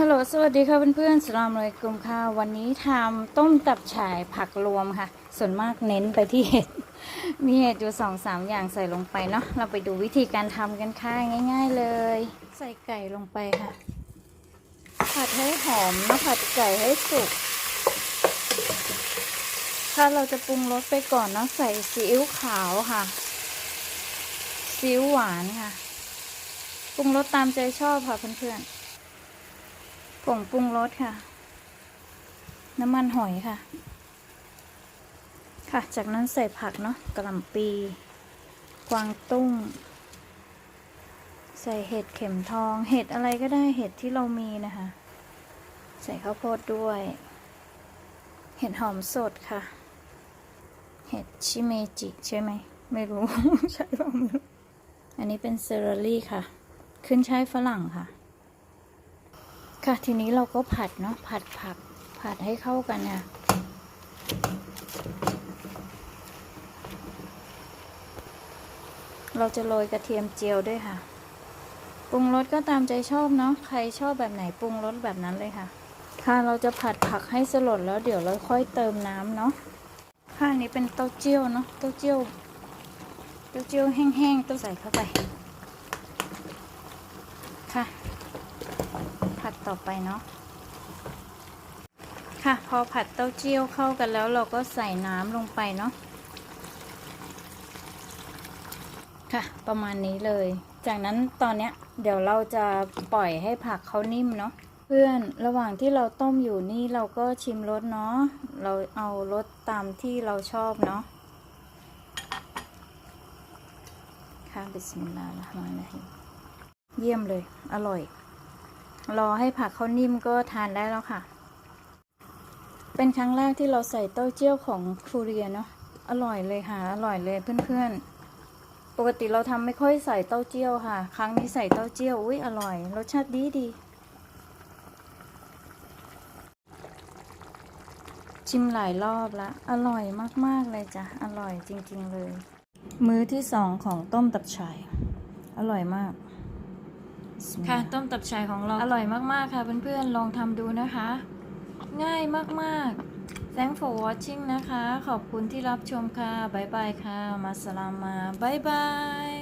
ฮัลโหล สวัสดีค่ะเพื่อนๆสลามเลยกลุ่มค่ะ วันนี้ทำต้มตับฉ่ายผักรวมค่ะ ส่วนมากเน้นไปที่เห็ด มีเห็ดอยู่สองสามอย่างใส่ลงไปเนาะ เราไปดูวิธีการทำกันค่ะ ง่ายๆเลย ใส่ไก่ลงไปค่ะ ผัดให้หอมนะผัดไก่ให้สุก ถ้าเราจะปรุงรสไปก่อนเนาะใส่ซีอิ๊วขาวค่ะ ซีอิ๊วหวานค่ะ ปรุงรสตามใจชอบค่ะเพื่อนๆ ผงปรุงรสค่ะ น้ำมันหอยค่ะ ค่ะ จากนั้นใส่ผักเนาะกระหล่ำปี กวางตุ้ง ใส่เห็ดเข็มทอง เห็ดอะไรก็ได้เห็ดที่เรามีนะคะ ใส่ข้าวโพดด้วย เห็ดหอมสดค่ะ เห็ดชิเมจิใช่ไหม ไม่รู้ ใช่เปล่าอันนี้เป็นเซอร์รี่ค่ะ ขึ้นช่ายฝรั่งค่ะ ค่ะทีนี้เราก็ผัดเนาะผัดผัก ผัดให้เข้ากันเนี่ยเราจะโรยกระเทียมเจียวด้วยค่ะปรุงรสก็ตามใจชอบเนาะใครชอบแบบไหนปรุงรสแบบนั้นเลยค่ะ ค่ะเราจะผัดผักให้สลดแล้วเดี๋ยวเราค่อยเติมน้ำเนาะค่ะนี้เป็นเต้าเจี้ยวเนาะเต้าเจี้ยวเต้าเจี้ยวแห้งๆต้องใส่เข้าไปค่ะ ต่อไปเนาะค่ะพอผัดเต้าเจี้ยวเข้ากันแล้วเราก็ใส่น้ำลงไปเนาะค่ะ ประมาณนี้เลย จากนั้นตอนเนี้ยเดี๋ยวเราจะปล่อยให้ผักเขานิ่มเนาะเพื่อนระหว่างที่เราต้มอยู่นี่เราก็ชิมรสเนาะเราเอารสตามที่เราชอบเนาะค่ะบิสมิลลาห์ละห์มานิรเราะฮีมเยี่ยมเลย อร่อย รอให้ผักเขานิ่มก็ทานได้แล้วค่ะ เป็นครั้งแรกที่เราใส่เต้าเจี้ยวของครูเรียเนาะอร่อยเลยค่ะ อร่อยเลยเพื่อนๆ ปกติเราทำไม่ค่อยใส่เต้าเจี้ยวค่ะ ครั้งนี้ใส่เต้าเจี้ยวอุ้ยอร่อย รสชาติดีดีชิมหลายรอบล้วอร่อยมากๆเลยจ้ะ อร่อยจริงๆเลย มื้อที่สองของต้มตับฉ่อร่อยมาก ค่ะต้มตับชายของเราอร่อยมากๆค่ะเพื่อนๆลองทำดูนะคะ ง่ายมากๆ thank for watching นะคะ ขอบคุณที่รับชมค่ะ บ๊ายบายค่ะ มาสลามา บ๊ายบาย